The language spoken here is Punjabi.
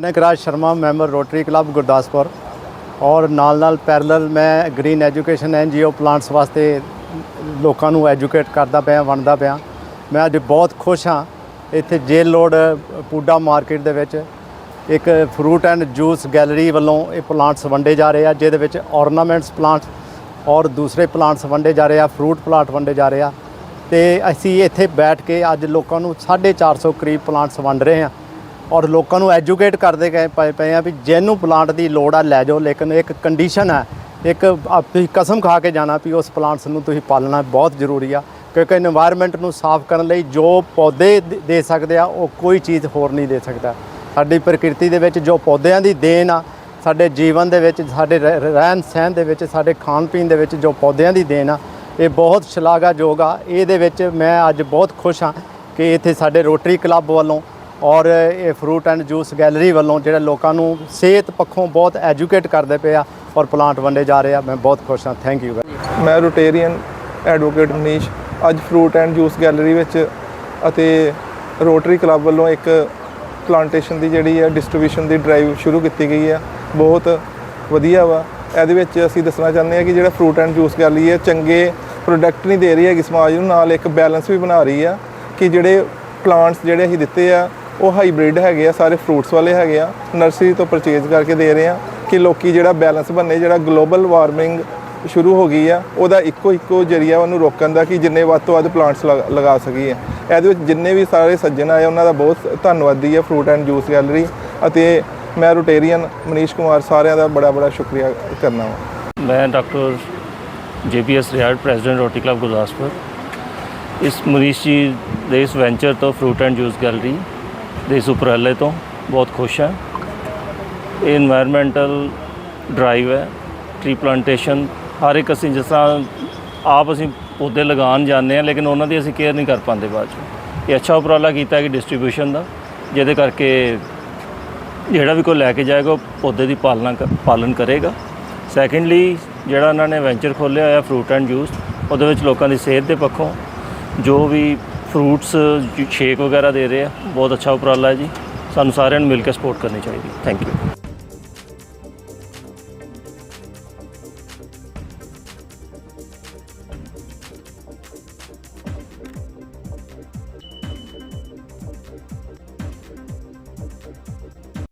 Nagraj Sharma member Rotary club Gurdaspur ਔਰ ਨਾਲ ਨਾਲ ਪੈਰਲਲ ਮੈਂ ਗ੍ਰੀਨ ਐਜੂਕੇਸ਼ਨ ਐਨਜੀਓ ਪਲਾਂਟਸ ਵਾਸਤੇ ਲੋਕਾਂ ਨੂੰ ਐਜੂਕੇਟ ਕਰਦਾ ਪਿਆ, ਵੰਡਦਾ ਪਿਆ। ਮੈਂ ਅੱਜ ਬਹੁਤ ਖੁਸ਼ ਹਾਂ। ਇੱਥੇ ਜੇਲ ਰੋਡ ਪੂਡਾ ਮਾਰਕੀਟ ਦੇ ਵਿੱਚ ਇੱਕ ਫਰੂਟ ਐਂਡ ਜੂਸ ਗੈਲਰੀ ਵੱਲੋਂ ਇਹ ਪਲਾਂਟਸ ਵੰਡੇ ਜਾ ਰਹੇ ਆ, ਜਿਹਦੇ ਵਿੱਚ ਔਰਨਾਮੈਂਟਸ ਪਲਾਂਟਸ ਔਰ ਦੂਸਰੇ ਪਲਾਂਟਸ ਵੰਡੇ ਜਾ ਰਹੇ ਆ, ਫਰੂਟ ਪਲਾਂਟ ਵੰਡੇ ਜਾ ਰਹੇ ਆ। ਤੇ ਅਸੀਂ ਇੱਥੇ ਬੈਠ ਕੇ ਅੱਜ ਲੋਕਾਂ ਨੂੰ 450 ਕਰੀਬ ਪਲਾਂਟਸ ਵੰਡ ਰਹੇ ਹਾਂ। ਔਰ ਲੋਕਾਂ ਨੂੰ ਐਜੂਕੇਟ ਕਰਦੇ ਗਏ ਪਏ ਪਏ ਆ ਵੀ ਜਿਹਨੂੰ ਪਲਾਂਟ ਦੀ ਲੋੜ ਆ ਲੈ ਜਾਓ, ਲੇਕਿਨ ਇੱਕ ਕੰਡੀਸ਼ਨ ਹੈ ਇੱਕ ਆਪਣੀ ਕਸਮ ਖਾ ਕੇ ਜਾਣਾ ਵੀ ਉਸ ਪਲਾਂਟਸ ਨੂੰ ਤੁਸੀਂ ਪਾਲਣਾ ਬਹੁਤ ਜ਼ਰੂਰੀ ਆ, ਕਿਉਂਕਿ এনवायरमेंट ਨੂੰ ਸਾਫ਼ ਕਰਨ ਲਈ ਜੋ ਪੌਦੇ ਦੇ ਸਕਦੇ ਆ, ਉਹ ਕੋਈ ਚੀਜ਼ ਹੋਰ ਨਹੀਂ ਦੇ ਸਕਦਾ। ਸਾਡੀ ਪ੍ਰਕਿਰਤੀ ਦੇ ਵਿੱਚ ਜੋ ਪੌਦਿਆਂ ਦੀ ਦੇਣ ਆ, ਸਾਡੇ ਜੀਵਨ ਦੇ ਵਿੱਚ, ਸਾਡੇ ਰਹਿਣ ਸਹਿਣ ਦੇ ਵਿੱਚ, ਸਾਡੇ ਖਾਣ ਪੀਣ ਦੇ ਵਿੱਚ ਜੋ ਪੌਦਿਆਂ ਦੀ ਦੇਣ ਆ, ਇਹ ਬਹੁਤ ਸ਼ਲਾਘਾਯੋਗ ਆ। ਇਹਦੇ ਵਿੱਚ ਮੈਂ ਅੱਜ ਬਹੁਤ ਖੁਸ਼ ਹਾਂ ਕਿ ਇੱਥੇ ਸਾਡੇ ਰੋਟਰੀ ਕਲੱਬ ਵੱਲੋਂ ਔਰ ਇਹ ਫਰੂਟ ਐਂਡ ਜੂਸ ਗੈਲਰੀ ਵੱਲੋਂ ਜਿਹੜੇ ਲੋਕਾਂ ਨੂੰ ਸਿਹਤ ਪੱਖੋਂ ਬਹੁਤ ਐਜੂਕੇਟ ਕਰਦੇ ਪਏ ਆ ਔਰ ਪਲਾਂਟ ਵੰਡੇ ਜਾ ਰਹੇ ਆ। ਮੈਂ ਬਹੁਤ ਖੁਸ਼ ਹਾਂ। ਥੈਂਕ ਯੂ ਮੈਂ ਰੋਟੇਰੀਅਨ ਐਡਵੋਕੇਟ ਮਨੀਸ਼। ਅੱਜ ਫਰੂਟ ਐਂਡ ਜੂਸ ਗੈਲਰੀ ਵਿੱਚ ਅਤੇ ਰੋਟਰੀ ਕਲੱਬ ਵੱਲੋਂ ਇੱਕ ਪਲਾਂਟੇਸ਼ਨ ਦੀ ਜਿਹੜੀ ਹੈ ਡਿਸਟ੍ਰੀਬਿਊਸ਼ਨ ਦੀ ਡਰਾਈਵ ਸ਼ੁਰੂ ਕੀਤੀ ਗਈ ਹੈ। ਬਹੁਤ ਵਧੀਆ ਵਾ। ਇਹਦੇ ਵਿੱਚ ਅਸੀਂ ਦੱਸਣਾ ਚਾਹੁੰਦੇ ਹਾਂ ਕਿ ਜਿਹੜਾ ਫਰੂਟ ਐਂਡ ਜੂਸ ਗੈਲਰੀ ਹੈ, ਚੰਗੇ ਪ੍ਰੋਡਕਟ ਨਹੀਂ ਦੇ ਰਹੀ ਹੈਗੀ। ਸਮਾਜ ਨੂੰ ਨਾਲ ਇੱਕ ਬੈਲੈਂਸ ਵੀ ਬਣਾ ਰਹੀ ਆ ਕਿ ਜਿਹੜੇ ਪਲਾਂਟਸ ਜਿਹੜੇ ਅਸੀਂ ਦਿੱਤੇ ਆ ਉਹ ਹਾਈਬ੍ਰਿਡ ਹੈਗੇ ਆ, ਸਾਰੇ ਫਰੂਟਸ ਵਾਲੇ ਹੈਗੇ ਆ ਨਰਸਰੀ ਤੋਂ ਪਰਚੇਜ਼ ਕਰਕੇ ਦੇ ਰਹੇ ਆ ਕਿ ਲੋਕੀ ਜਿਹੜਾ ਬੈਲੈਂਸ ਬੰਨੇ ਜਿਹੜਾ ਗਲੋਬਲ ਵਾਰਮਿੰਗ ਸ਼ੁਰੂ ਹੋ ਗਈ ਆ, ਉਹਦਾ ਇੱਕੋ ਇੱਕੋ ਜਰੀਆ ਉਹਨੂੰ ਰੋਕਣ ਦਾ ਕਿ ਜਿੰਨੇ ਵੱਧ ਤੋਂ ਵੱਧ ਪਲਾਂਟਸ ਲਗਾ ਸਕੀਏ। ਇਹਦੇ ਵਿੱਚ ਜਿੰਨੇ ਵੀ ਸਾਰੇ ਸੱਜਣ ਆਏ, ਉਹਨਾਂ ਦਾ ਬਹੁਤ ਧੰਨਵਾਦੀ ਹੈ ਫਰੂਟ ਐਂਡ ਜੂਸ ਗੈਲਰੀ ਅਤੇ ਮੈਂ ਰੋਟੇਰੀਅਨ ਮਨੀਸ਼ ਕੁਮਾਰ ਸਾਰਿਆਂ ਦਾ ਬੜਾ ਬੜਾ ਸ਼ੁਕਰੀਆ ਕਰਨਾ ਵਾ। ਮੈਂ doctor JPS Riar, president Rotary club Gurdaspur. ਇਸ ਮਨੀਸ਼ ਜੀ ਦੇ ਇਸ ਵੈਂਚਰ ਤੋਂ ਫਰੂਟ ਐਂਡ ਜੂਸ ਗੈਲਰੀ ਦੇ ਇਸ ਉਪਰਾਲੇ ਤੋਂ ਬਹੁਤ ਖੁਸ਼ ਹਾਂ। ਇਹ এনवायरमेंटਲ ਡਰਾਈਵ ਹੈ ਟ੍ਰੀ ਪਲਾਂਟੇਸ਼ਨ ਹਰ ਇੱਕ ਅਸੀਂ ਜਿਸ ਤਰ੍ਹਾਂ ਆਪ ਅਸੀਂ ਪੌਦੇ ਲਗਾਉਣ ਜਾਂਦੇ ਹਾਂ, ਲੇਕਿਨ ਉਹਨਾਂ ਦੀ ਅਸੀਂ ਕੇਅਰ ਨਹੀਂ ਕਰ ਪਾਉਂਦੇ ਬਾਅਦ ਚ। ਇਹ ਅੱਛਾ ਉਪਰਾਲਾ ਕੀਤਾ ਕਿ ਡਿਸਟ੍ਰੀਬਿਊਸ਼ਨ ਦਾ, ਜਿਹਦੇ ਕਰਕੇ ਜਿਹੜਾ ਵੀ ਕੋਈ ਲੈ ਕੇ ਜਾਏਗਾ ਪੌਦੇ ਦੀ ਪਾਲਣਾ ਪਾਲਣ ਕਰੇਗਾ। ਸੈਕੰਡਲੀ ਜਿਹੜਾ ਉਹਨਾਂ ਨੇ ਵੈਂਚਰ ਖੋਲ੍ਹਿਆ ਹੋਇਆ ਫਰੂਟ ਐਂਡ ਜੂਸ ਉਹਦੇ ਵਿੱਚ ਲੋਕਾਂ ਦੀ ਸਿਹਤ ਦੇ ਪੱਖੋਂ ਜੋ ਵੀ ਫਰੂਟਸ ਸ਼ੇਕ ਵਗੈਰਾ ਦੇ ਰਹੇ ਆ। ਬਹੁਤ ਅੱਛਾ ਉਪਰਾਲਾ ਹੈ ਜੀ। ਸਾਨੂੰ ਸਾਰਿਆਂ ਨੂੰ ਮਿਲ ਕੇ ਸਪੋਰਟ ਕਰਨੀ ਚਾਹੀਦੀ ਥੈਂਕ ਯੂ